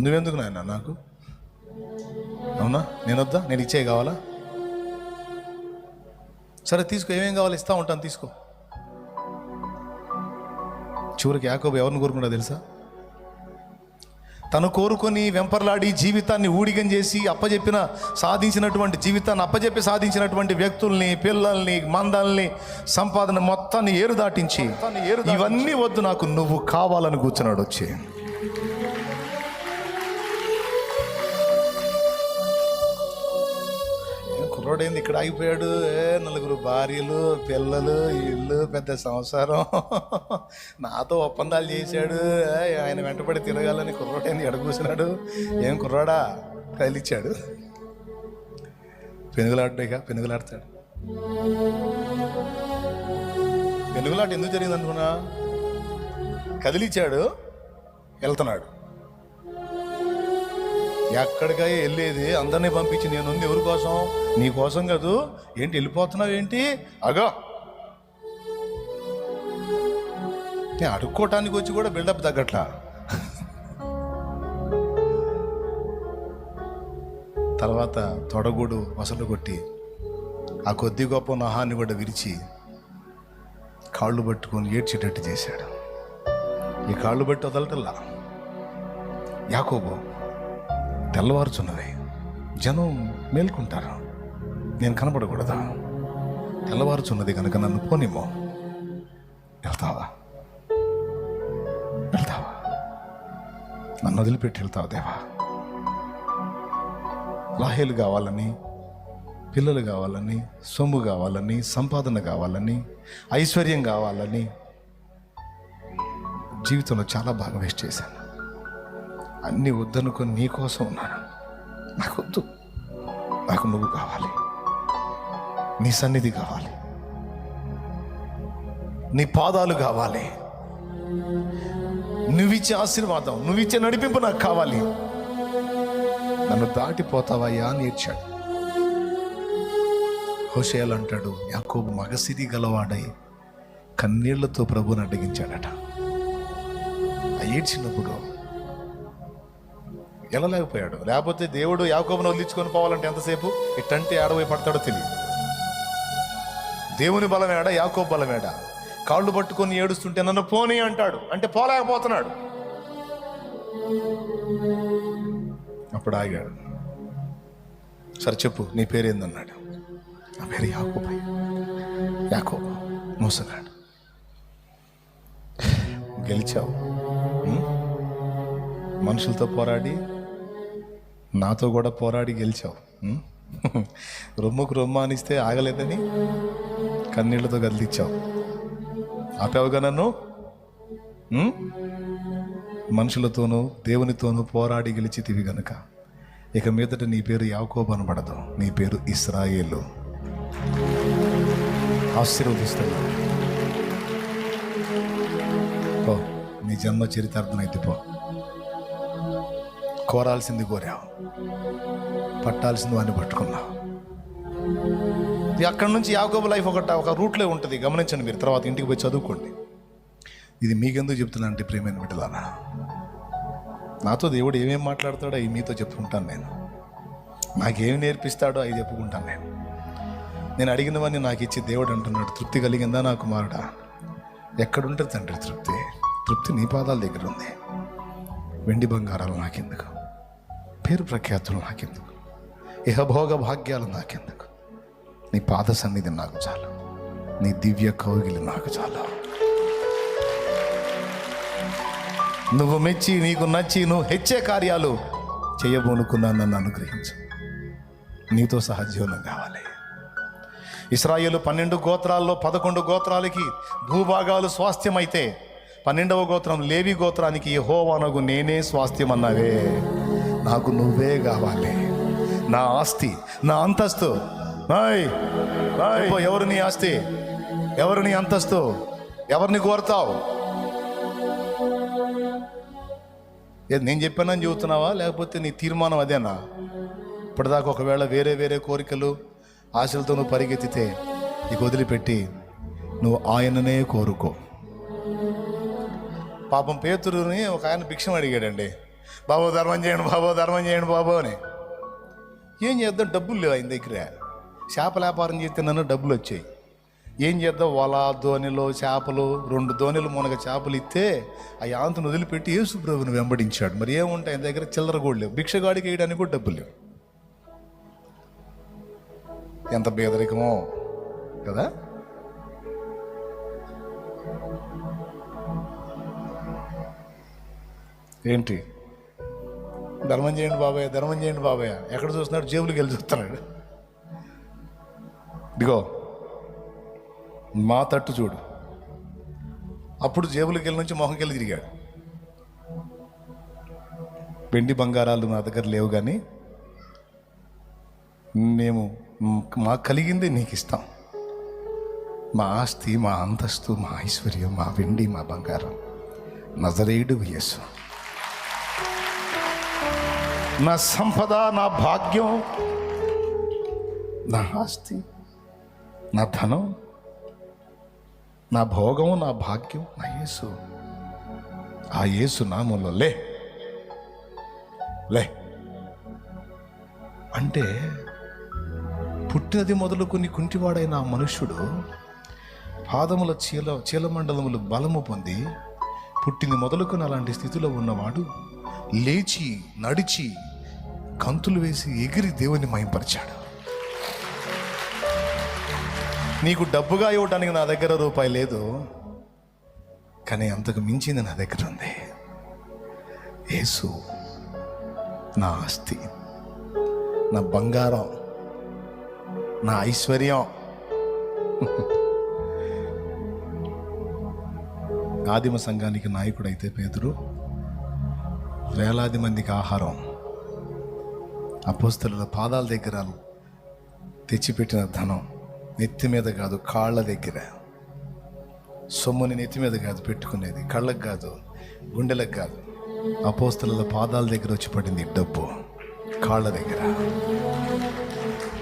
నువ్వెందుకు నాయన నాకు? అవునా? నేను వద్దా నేను ఇచ్చే కావాలా? సరే తీసుకో. ఏమేం కావాలి ఇస్తా ఉంటాను తీసుకో. చివరికి యాకోబు ఎవరిని కోరుకున్నా తెలుసా? తను కోరుకొని వెంపర్లాడి జీవితాన్ని ఊడిగం చేసి అప్పజెప్పిన సాధించినటువంటి జీవితాన్ని అప్పజెప్పి సాధించినటువంటి వ్యక్తుల్ని పిల్లల్ని మందల్ని సంపాదన మొత్తాన్ని ఏరు దాటించి ఇవన్నీ వద్దు నాకు నువ్వు కావాలని కూర్చున్నాడు వచ్చి. ఏం కుర్రోడైంది ఇక్కడ ఆగిపోయాడు? ఏ నలుగురు భార్యలు పిల్లలు ఇల్లు పెద్ద సంసారం. నాతో ఒప్పందాలు చేశాడు. ఆయన వెంటబడి తిరగాలని కుర్రోడైంది ఎడ కూర్చున్నాడు ఏం కుర్రాడా? కదిలిచ్చాడు పెనుగులాడ్డాయిగా పెనుగులాడతాడు. పెనుగులాట ఎందుకు జరిగింది అనుకున్నా కదిలిచ్చాడు. వెళ్తున్నాడు. ఎక్కడికై వెళ్ళేది అందరినీ పంపించి నేను ఉంది ఎవరి కోసం? నీ కోసం కాదు. ఏంటి వెళ్ళిపోతున్నావు ఏంటి? అగో. నేను అడుక్కోవటానికి వచ్చి కూడా బిల్డప్ తగ్గట్లా. తర్వాత తొడగూడు వసలు కొట్టి ఆ కొద్ది గొప్ప నహాన్ని కూడా విరిచి కాళ్ళు పట్టుకొని ఏడ్చేటట్టు చేశాడు. ఈ కాళ్ళు బట్టి వదలటల్లా యాకోబో తెల్లవారుచున్నది. జనం మేల్కుంటారు. నేను కనపడకూడదా తెల్లవారుచున్నది కనుక నన్ను పోనిమ్మో. వెళ్తావా? వెళ్తావా? నన్ను వదిలిపెట్టి వెళ్తావా దేవా? లాహేలు కావాలని పిల్లలు కావాలని సొమ్ము కావాలని సంపాదన కావాలని ఐశ్వర్యం కావాలని జీవితంలో చాలా బాగా వేస్ట్ చేశాను. అన్నీ వద్దనుకొని నీ కోసం ఉన్నాను. నాకు వద్దు నాకు నువ్వు కావాలి. నీ సన్నిధి కావాలి. నీ పాదాలు కావాలి. నువ్విచ్చే ఆశీర్వాదం నువ్విచ్చే నడిపింపు నాకు కావాలి. నన్ను దాటిపోతావయ్యా అని ఏడ్చాడు. హోషేల్ అంటాడు యాకోబు మగసిరి గలవాడై కన్నీళ్ళతో ప్రభుని అడ్డగించాడట. ఆ ఏడ్చినప్పుడు వెళ్ళలేకపోయాడు లేకపోతే దేవుడు యాకోబును వదిలించుకొని పోవాలంటే ఎంతసేపు? ఇట్టంటే ఆడపోయి పడతాడో తెలియదు దేవుని బలమేడ యాకోబు బలమేడ. కాళ్ళు పట్టుకొని ఏడుస్తుంటే నన్ను పోనీ అంటాడు. అంటే పోలేకపోతున్నాడు. అప్పుడు ఆగాడు. సరే చెప్పు నీ పేరేందన్నాడు? నా పేరు యాకోబు యాకో మోసగాడు. గెలిచావు. మనుషులతో పోరాడి నాతో కూడా పోరాడి గెలిచావు. రొమ్ముకు రొమ్మ అనిస్తే ఆగలేదని కన్నీళ్ళతో కదిలిచ్చావు ఆపావుగా నన్ను? మనుషులతోనూ దేవునితోనూ పోరాడి గెలిచితివి గనుక. ఇక మీదట నీ పేరు యాకోబు అనబడదు. నీ పేరు ఇస్రాయేలు. ఆశీర్వదిస్తున్నా. పో నీ జన్మ చరితార్థం పో. కోరాల్సింది కోరావు పట్టాల్సింది వాడిని పట్టుకున్నావు ఇది అక్కడి నుంచి యాకోబు లైఫ్ ఒకట ఒక రూట్లో ఉంటుంది. గమనించండి మీరు తర్వాత ఇంటికి పోయి చదువుకోండి. ఇది మీకెందుకు చెప్తున్నా అంటే ప్రేమైన బిడ్డలారా? నాతో దేవుడు ఏమేమి మాట్లాడతాడో అవి మీతో చెప్పుకుంటాను నేను. నాకేమి నేర్పిస్తాడో అవి చెప్పుకుంటాను నేను. నేను అడిగినవన్నీ నాకు ఇచ్చి దేవుడు అంటున్నాడు తృప్తి కలిగిందా నా కుమారుడా? ఎక్కడుంటుంది తండ్రి తృప్తి. తృప్తి నీ పాదాల దగ్గర ఉంది. వెండి బంగారాలు నాకెందుకు? పేరు ప్రఖ్యాతులు నాకెందుకు? ఇహభోగ భాగ్యాలు నాకెందుకు నీ పాద సన్నిధి నాకు చాలు. నీ దివ్య కౌగిలి నాకు చాలు. నువ్వు మెచ్చి నీకు నచ్చి నువ్వు హెచ్చే కార్యాలు చేయబోనుకున్నా నన్ను అనుగ్రహించు. నీతో సహజీవనం కావాలి. ఇస్రాయేలు పన్నెండు గోత్రాల్లో పదకొండు గోత్రాలకి భూభాగాలు స్వాస్థ్యమైతే పన్నెండవ గోత్రం లేవి గోత్రానికి యెహోవానగు నేనే స్వాస్థ్యం అన్నావే నాకు నువ్వే కావాలి. నా ఆస్తి నా అంతస్తు. ఎవరు నీ ఆస్తి? ఎవరు నీ అంతస్తు? ఎవరిని కోరుతావు? ఏది నేను చెప్పానని చెబుతున్నావా? లేకపోతే నీ తీర్మానం అదేనా? ఇప్పటిదాకా ఒకవేళ వేరే వేరే కోరికలు ఆశలతో నువ్వు పరిగెత్తితే నీకు వదిలిపెట్టి నువ్వు ఆయననే కోరుకో. పాపం పేతురుని ఒక ఆయన భిక్షం అడిగాడండి. బాబు ధర్మం చేయండి బాబో ధర్మం చేయండి బాబో అని. ఏం చేద్దాం? డబ్బులు లేవు ఆయన దగ్గర. చేపల వ్యాపారం చేస్తే నన్ను డబ్బులు వచ్చాయి. ఏం చేద్దాం? వల ధోనిలో చేపలు రెండు ధోనిలు మునగ చేపలు ఇస్తే ఆ యాంతను వదిలిపెట్టి యేసు ప్రభుని వెంబడించాడు. మరి ఏముంటాయి? ఆయన దగ్గర చిల్లర కూడా లేవు. భిక్షగాడికి వేయడానికి కూడా డబ్బులు లేవు. ఎంత బేదరికమో కదా? ఏంటి? ధర్మం చేయండి బాబాయ్ ధర్మం చేయండి బాబాయ్. ఎక్కడ చూస్తున్నాడు? జేబులకి వెళ్ళి చూస్తున్నాడు. ఇదిగో మా తట్టు చూడు. అప్పుడు జేబులకి వెళ్ళి నుంచి మొహంకి వెళ్ళి తిరిగాడు. వెండి బంగారాలు నా దగ్గర లేవు కానీ మేము మాకు కలిగింది నీకు ఇస్తాం మా ఆస్తి మా అంతస్తు మా ఐశ్వర్యం మా వెండి మా బంగారం. నజరేయుడు యేసు. నా సంపద నా భాగ్యం నా ఆస్తి నా ధనం నా భోగం నా భాగ్యం నా యేసు. ఆ యేసు నామంలో లే. లే. అంటే పుట్టినది మొదలుకొని కుంటివాడైన ఆ మనుష్యుడు పాదముల చీల చీలమండలములు బలము పొంది పుట్టింది మొదలుకొని అలాంటి స్థితిలో ఉన్నవాడు లేచి నడిచి కంతులు వేసి ఎగిరి దేవుని మయంపరిచాడు. నీకు డబ్బుగా ఇవ్వడానికి నా దగ్గర రూపాయి లేదు కానీ అంతకు మించింది నా దగ్గర ఉంది. యేసు నా ఆస్తి నా బంగారం నా ఐశ్వర్యం. ఆదిమ సంఘానికి నాయకుడైతే పేదరు వేలాది మందికి ఆహారం. అపోస్తల పాదాల దగ్గర తెచ్చిపెట్టిన ధనం నెత్తి మీద కాదు కాళ్ళ దగ్గర. సొమ్ముని నెత్తి మీద కాదు పెట్టుకునేది. కళ్ళకు కాదు గుండెలకు కాదు. అపోస్తల పాదాల దగ్గర వచ్చి పడింది డబ్బు కాళ్ళ దగ్గర.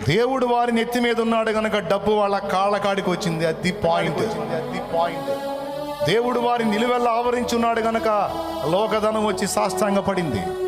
దేవుడు వారి నెత్తి మీద ఉన్నాడు కనుక డబ్బు వాళ్ళ కాళ్ళ కాడికి వచ్చింది. అది పాయింట్ అది పాయింట్ దేవుడు వారి నిలువెల్ల ఆవరించి ఉన్నాడు గనక లోకధనం వచ్చి సాష్టాంగ పడింది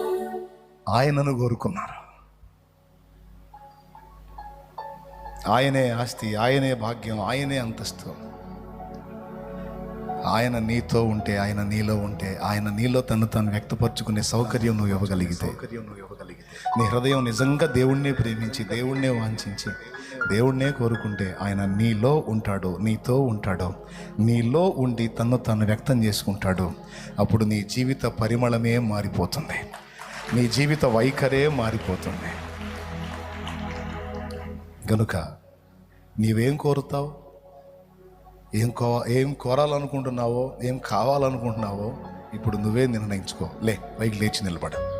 ఆయనను కోరుకున్నారు. ఆయనే ఆస్తి ఆయనే భాగ్యం ఆయనే అంతస్తు. ఆయన నీతో ఉంటే ఆయన నీలో ఉంటే ఆయన నీలో తను తాను వ్యక్తపరచుకునే సౌకర్యం నువ్వు ఇవ్వగలిగితే. నీ హృదయం నిజంగా దేవుణ్ణే ప్రేమించి దేవుణ్ణే వాంఛించి దేవుణ్ణే కోరుకుంటే ఆయన నీలో ఉంటాడు నీతో ఉంటాడు నీలో ఉండి తను తాను వ్యక్తం చేసుకుంటాడు అప్పుడు నీ జీవిత పరిమళమే మారిపోతుంది. నీ జీవిత వైఖరే మారిపోతుంది. గనుక నీవేం కోరుతావు? ఏం కో ఏం కోరాలనుకుంటున్నావో ఏం కావాలనుకుంటున్నావో ఇప్పుడు నువ్వే నిర్ణయించుకో. లే పైకి లేచి నిలబడు.